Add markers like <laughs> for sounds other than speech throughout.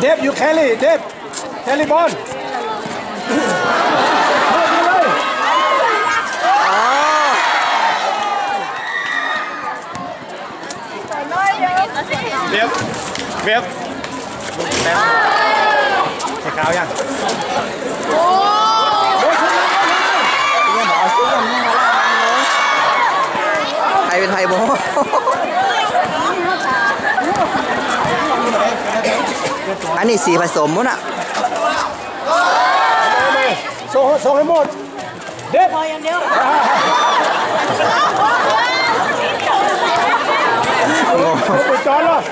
Deb, you carry, Deb. Carry ball. <laughs> Tiếp Tiếp Đẹp Thầy khao nha. Thầy bên thầy bố. Anh này xì phải sớm muốn ạ. Số số hết một Đếp Thôi em đeo Ngồi Ngồi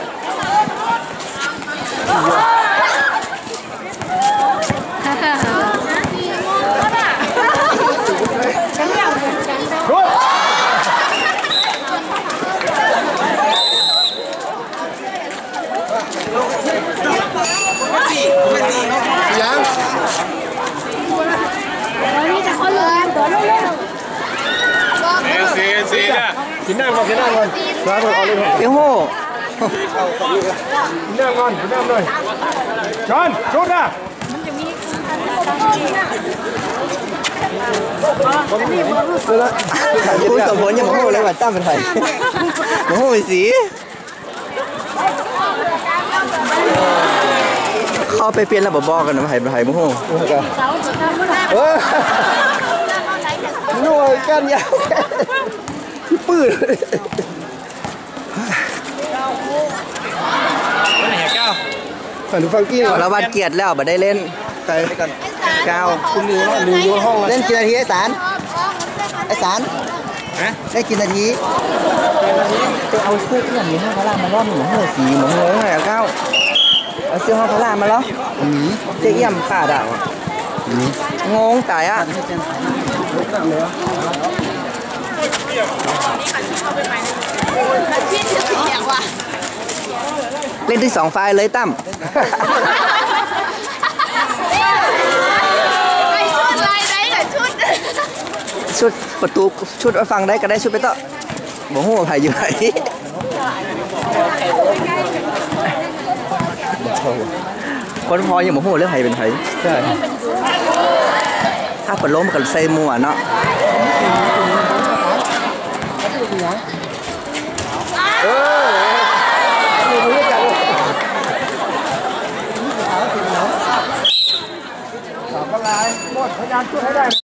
xin xin chín năm rồi chín năm rồi đó rồi lên tiếng hô. Chín năm con chín năm rồi tròn rút ra. Cô sợ vốn nhưng mà không lấy bản tâm phải Nó không phải gì? เอาเลยเปียวโฮกินน้ำก่อนกินน้ำเลยจอนชุดนะคุณสมผลยังโมโหเลยว่าตั้มเป็นไทยโมโหเป็นสีเข้าไปเปลี่ยนระบบบอกกันนะไทยเป็นไทยโมโหเออหน่วยกันยาวที่ปืนไหนเก้าหันฟังกี้เราบัดเกียรติแล้วบัดได้เล่นไก่เก้าคุณดูว่าดูอยู่ห้องเล่นกี่นาทีไอ้สารไอ้สารฮะได้กี่นาทีไปเอาเสื้อที่อย่างนี้ห้าพลามาล้อมหมูหัวสีหมูหัวอะไรเก้า เอาเสื้อห้าพลามาล้อมเจ๊เอี่ยมขาดอะงงตายอะพี่จะเสียว่ะเล่นที่สองไฟล์เลยตั้มไอชุดลายไหนล่ะชุดชุดประตูชุดฟังได้ก็ได้ชุดไปต่อหมูหัวไผ่อยู่ไหน คนพอยังหมูหัวเรื่องไผ่เป็นไผ่ใช่ถ้าเปิดล้มกับใส่หมัวเนาะเออดูด้วยกันสามลายหมดพยายามช่วยให้ได้